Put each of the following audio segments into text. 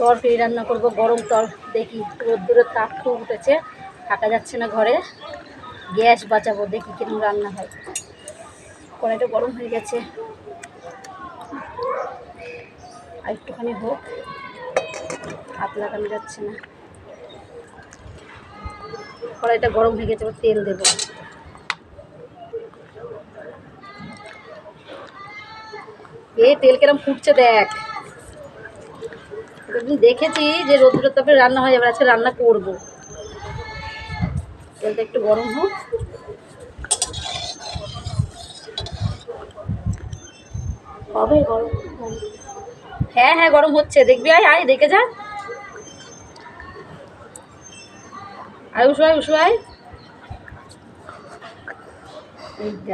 তরকারি রান্না করব, গরম তর দেখি রোদ্দুরের তাপ খুব উঠেছে, থাকা যাচ্ছে না ঘরে। গ্যাস বাঁচাবো, দেখি কীরকম রান্না হয়। কড়াইটা গরম হয়ে গেছে। আর একটুখানি হোক, হাত লাগানো যাচ্ছে না। কড়াইটা গরম হয়ে গেছে তেল দেবো। এ তেল কেরম ফুটছে দেখ। একদিন দেখেছি যে রোদ্রের তাপে রান্না হয়, এবার আজকে রান্না করব। তেলটা একটু গরম হোক। হবে গরম হ্যাঁ হ্যাঁ গরম হচ্ছে। দেখবি, আয় আয়, দেখে যা। আয় উসু আয় উসু আয়।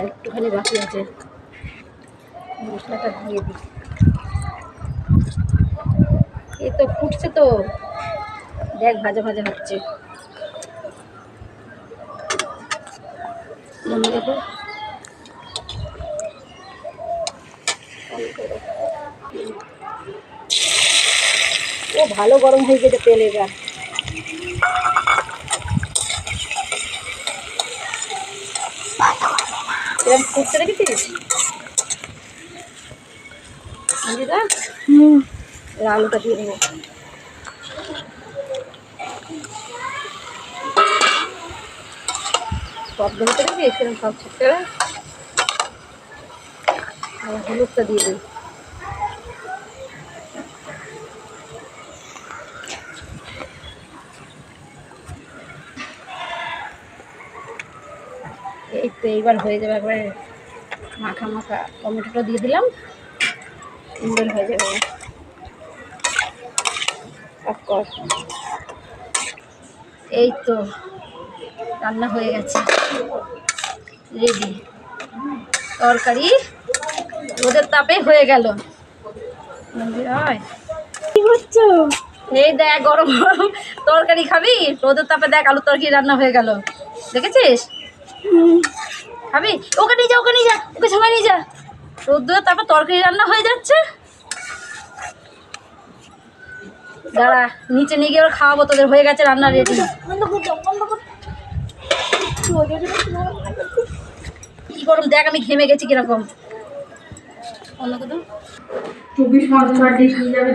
একটুখানি বাকি আছে। মশলাটা দিয়ে দিই। এই তো ফুটছে তো। দেখ ভাজা ভাজা হচ্ছে। ও ভালো গরম হয়ে গেছে তেল এবার। এরকম ফুটতে রেখেছিস হুম। এর আলুটা দিয়ে দেবো। সব ধরে রেখে এরকম সব ছিটতে আর হলুদটা দিয়ে দিই এই তো এইবার হয়ে যাবে একবারে মাখা মাখা টমেটোটা দিয়ে দিলাম। সুন্দর হয়ে যাবে। কর। এই তো রান্না হয়ে গেছে। রেডি তরকারি রোদের তাপে হয়ে গেল। এই দেখ গরম গরম তরকারি খাবি? রোদের তাপে দেখ আলু তরকারি রান্না হয়ে গেল। দেখেছিস? খাবি? ওকে নিয়ে যা ওকে নিয়ে যা ওকে সবাই নিয়ে যা। রোদ্দুরের তারপর তরকারি রান্না হয়ে যাচ্ছে। দাঁড়া, নিচে নিয়ে গিয়ে খাওয়াবো, তোদের হয়ে গেছে রান্না রেডি কি গরম, দেখ আমি ঘেমে গেছি কীরকম। চব্বিশ ঘণ্টা যাবে